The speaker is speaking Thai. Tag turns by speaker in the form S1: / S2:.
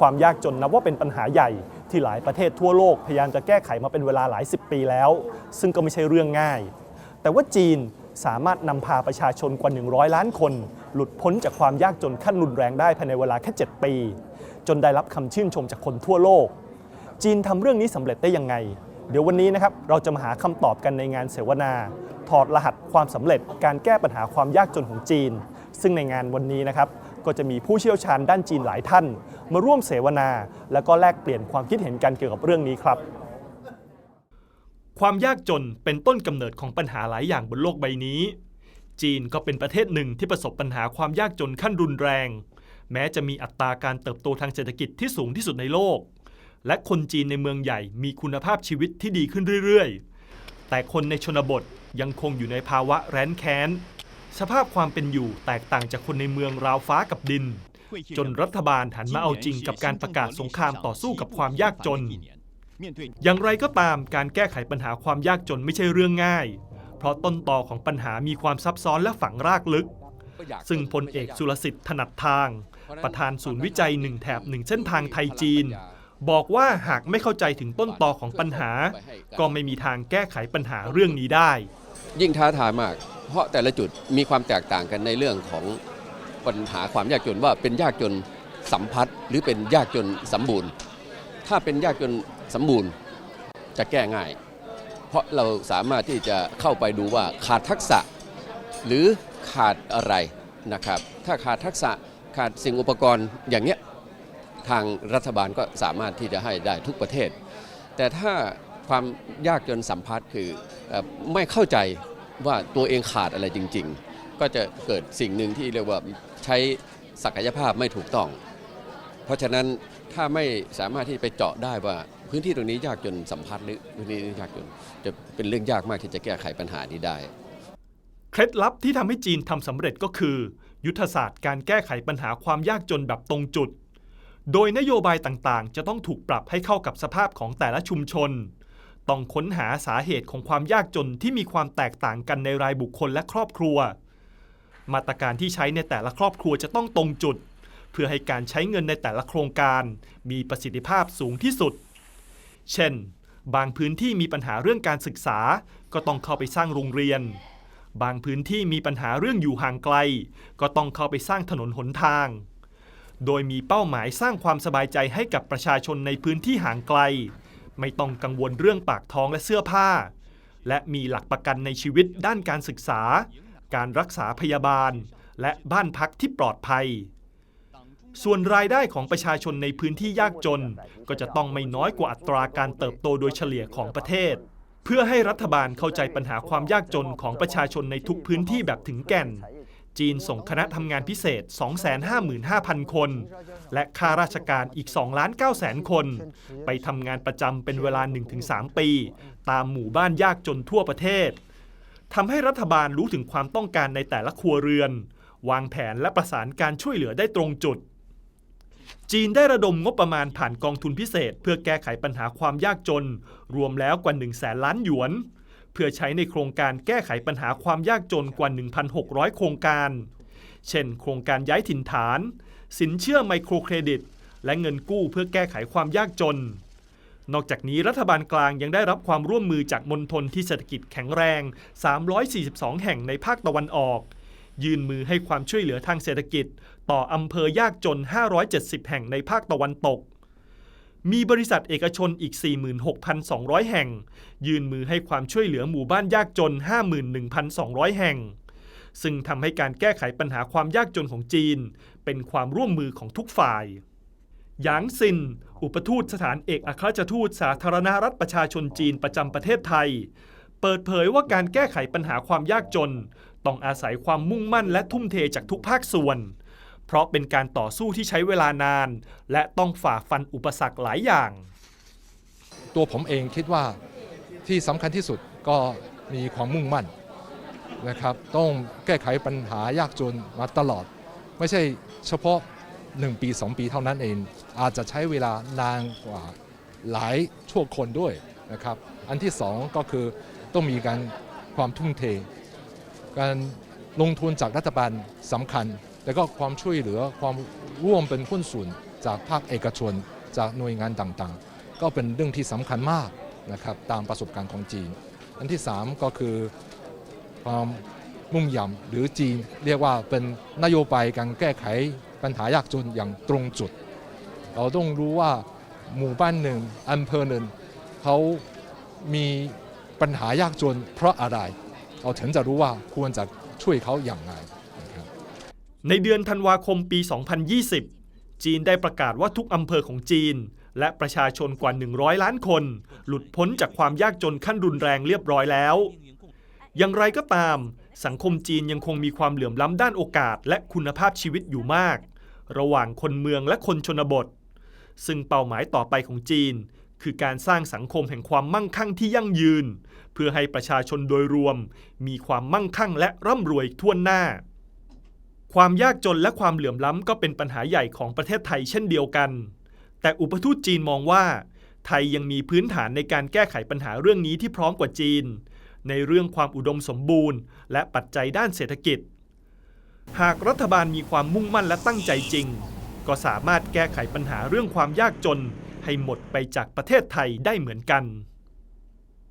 S1: ความยากจนนับว่าเป็นปัญหาใหญ่ที่หลายประเทศทั่วโลกพยายามจะแก้ไขมาเป็นเวลาหลายสิบปีแล้ว ซึ่งก็ไม่ใช่เรื่องง่าย แต่ว่าจีนสามารถนำพาประชาชนกว่า 100 ล้านคน หลุดพ้นจากความยากจนขั้นรุนแรงได้ภายในเวลาแค่ 7 ปี จนได้รับคำชื่นชมจากคนทั่วโลก จีนทำเรื่องนี้สำเร็จได้ยังไง เดี๋ยววันนี้นะครับเราจะมาหาคำตอบกันในงานเสวนา ถอดรหัสความสำเร็จการแก้ปัญหาความยากจนของจีน ซึ่งในงานวันนี้นะครับ ก็จะมีผู้เชี่ยวชาญด้านจีนหลายท่าน มาร่วมเสวนา แล้วก็แลกเปลี่ยนความคิดเห็นกันเกี่ยวกับเรื่องนี้ครับ ความยากจนเป็นต้นกำเนิดของปัญหาหลายอย่างบนโลกใบนี้ จีนก็เป็นประเทศหนึ่งที่ประสบปัญหาความยากจนขั้นรุนแรง แม้จะมีอัตราการเติบโตทางเศรษฐกิจที่สูงที่สุดในโลก และคนจีนในเมืองใหญ่มีคุณภาพชีวิตที่ดีขึ้นเรื่อยๆ แต่คนในชนบทยังคงอยู่ในภาวะแร้นแค้น สภาพความเป็นอยู่แตกต่างจากคนในเมืองราวฟ้ากับดิน จนรัฐบาลหันมาเอาจริงกับการประกาศสงครามต่อสู้กับความยากจน อย่างไรก็ตามการแก้ไขปัญหาความยากจนไม่ใช่เรื่องง่าย เพราะต้นตอของปัญหามีความซับซ้อนและฝังรากลึก ซึ่งพลเอกสุรสิทธิ์ถนัดทาง ประธานศูนย์วิจัยหนึ่งแถบหนึ่งเส้นทางไทยจีน บอกว่าหากไม่เข้าใจถึงต้นตอของปัญหา ก็ไม่มีทางแก้ไขปัญหาเรื่องนี้ได้
S2: ยิ่งท้าทายมาก เพราะแต่ละจุดมีความแตกต่างกันในเรื่องของปัญหาความยากจนว่าเป็นยากจนสัมพัทธ์หรือเป็นยากจนสมบูรณ์ ถ้าเป็นยากจนสมบูรณ์จะแก้ง่าย เพราะเราสามารถที่จะเข้าไปดูว่าขาดทักษะหรือขาดอะไรนะครับ ถ้าขาดทักษะขาดสิ่งอุปกรณ์อย่างเงี้ยทางรัฐบาลก็สามารถที่จะให้ได้ทุกประเทศ แต่ถ้าความยากจนสัมพัทธ์คือไม่เข้าใจ ว่าตัวเองขาดอะไรจริง ๆ ก็จะเกิดสิ่งหนึ่งที่เรียกว่าใช้ศักยภาพไม่ถูกต้อง เพราะฉะนั้นถ้าไม่สามารถที่ไปเจาะได้ว่าพื้นที่ตรงนี้ยากจนสัมพัทธ์หรือพื้นที่นี้ยากจนจะเป็นเรื่องยากมากที่จะแก้ไขปัญหานี้ได้
S1: เคล็ดลับที่ทำให้จีนทำสำเร็จก็คือ ยุทธศาสตร์การแก้ไขปัญหาความยากจนแบบตรงจุด โดยนโยบายต่างๆ จะต้องถูกปรับให้เข้ากับสภาพของแต่ละชุมชน ต้องค้นหาสาเหตุของความยากจนที่มีความแตกต่างกันในรายบุคคลและครอบครัว มาตรการที่ใช้ในแต่ละครอบครัวจะต้องตรงจุด เพื่อให้การใช้เงินในแต่ละโครงการ มีประสิทธิภาพสูงที่สุด เช่น บางพื้นที่มีปัญหาเรื่องการศึกษา ก็ต้องเข้าไปสร้างโรงเรียน บางพื้นที่มีปัญหาเรื่องอยู่ห่างไกล ก็ต้องเข้าไปสร้างถนนหนทาง โดยมีเป้าหมายสร้างความสบายใจให้กับประชาชนในพื้นที่ห่างไกล ไม่ต้องกังวลเรื่องปากท้องและเสื้อผ้า และมีหลักประกันในชีวิตด้านการศึกษา การรักษาพยาบาล และบ้านพักที่ปลอดภัย ส่วนรายได้ของประชาชนในพื้นที่ยากจน ก็จะต้องไม่น้อยกว่าอัตราการเติบโตโดยเฉลี่ยของประเทศ เพื่อให้รัฐบาลเข้าใจปัญหาความยากจนของประชาชนในทุกพื้นที่แบบถึงแก่น จีนส่งคณะทำงานพิเศษ 255,000 คน และข้าราชการอีก2ล้าน9แสนคน ไปทำงานประจำเป็นเวลา 1-3 ปี ตามหมู่บ้านยากจนทั่วประเทศทำให้รัฐบาลรู้ถึงความต้องการในแต่ละครัวเรือน วางแผนและประสานการช่วยเหลือได้ตรงจุด จีนได้ระดมงบประมาณผ่านกองทุนพิเศษ เพื่อแก้ไขปัญหาความยากจน รวมแล้วกว่า1แสนล้านหยวน เพื่อใช้ในโครงการแก้ไขปัญหาความยากจนกว่า 1,600 โครงการ เช่น โครงการย้ายถิ่นฐาน สินเชื่อไมโครเครดิต และเงินกู้เพื่อแก้ไขความยากจน นอกจากนี้รัฐบาลกลางยังได้รับความร่วมมือจากมณฑลที่เศรษฐกิจแข็งแรง 342 แห่งในภาคตะวันออก ยื่นมือให้ความช่วยเหลือทางเศรษฐกิจ ต่ออำเภอยากจน 570 แห่งในภาคตะวันตก มีบริษัทเอกชนอีก 46,200 แห่ง ยื่นมือให้ความช่วยเหลือหมู่บ้านยากจน 51,200 แห่ง ซึ่งทำให้การแก้ไขปัญหาความยากจนของจีน เป็นความร่วมมือของทุกฝ่ายหยางซิน อุปทูตสถานเอกอัครราชทูตสาธารณรัฐประชาชนจีนประจำประเทศไทย เปิดเผยว่าการแก้ไขปัญหาความยากจน ต้องอาศัยความมุ่งมั่นและทุ่มเทจากทุกภาคส่วน เพราะเป็นการต่อสู้ที่ใช้เวลานาน และต้องฝ่าฟันอุปสรรคหลายอย่าง
S3: ตัวผมเองคิดว่าที่สำคัญที่สุดก็มีความมุ่งมั่นนะครับ ต้องแก้ไขปัญหายากจนมาตลอด ไม่ใช่เฉพาะ 1 ปี 2 ปีเท่านั้นเอง อาจจะใช้เวลานานกว่าหลายชั่วคนด้วยนะครับ อันที่สองก็คือต้องมีการความทุ่มเท การลงทุนจากรัฐบาลสำคัญ แต่ก็ความช่วยเหลือความร่วมเป็นหุ้นส่วนจากภาคเอกชน จากหน่วยงานต่างๆ ก็เป็นเรื่องที่สำคัญมากนะครับตามประสบการณ์ของจีน อันที่ 3 ก็คือความมุ่งหย่ำหรือจีนเรียกว่าเป็นนโยบายการแก้ไขปัญหายากจนอย่างตรงจุด เราต้องรู้ว่าหมู่บ้านหนึ่งอำเภอหนึ่งเขามีปัญหายากจนเพราะอะไร เราถึงจะรู้ว่าควรจะช่วยเขาอย่างไร
S1: ในเดือนธันวาคมปี 2020 จีนได้ประกาศว่าทุกอำเภอของจีน และประชาชนกว่า 100 ล้านคน หลุดพ้นจากความยากจนขั้นรุนแรงเรียบร้อยแล้ว อย่างไรก็ตาม สังคมจีนยังคงมีความเหลื่อมล้ำด้านโอกาส และคุณภาพชีวิตอยู่มาก ระหว่างคนเมืองและคนชนบท ซึ่งเป้าหมายต่อไปของจีน คือการสร้างสังคมแห่งความมั่งคั่งที่ยั่งยืน เพื่อให้ประชาชนโดยรวม มีความมั่งคั่งและร่ำรวยทั่วหน้า ความยากจนและความเหลื่อมล้ำก็เป็นปัญหาใหญ่ของประเทศไทยเช่นเดียวกัน แต่อุปทูตจีนมองว่า ไทยยังมีพื้นฐานในการแก้ไขปัญหาเรื่องนี้ที่พร้อมกว่าจีน ในเรื่องความอุดมสมบูรณ์ และปัจจัยด้านเศรษฐกิจ หากรัฐบาลมีความมุ่งมั่นและตั้งใจจริง ก็สามารถแก้ไขปัญหาเรื่องความยากจนให้หมดไปจากประเทศไทยได้เหมือนกัน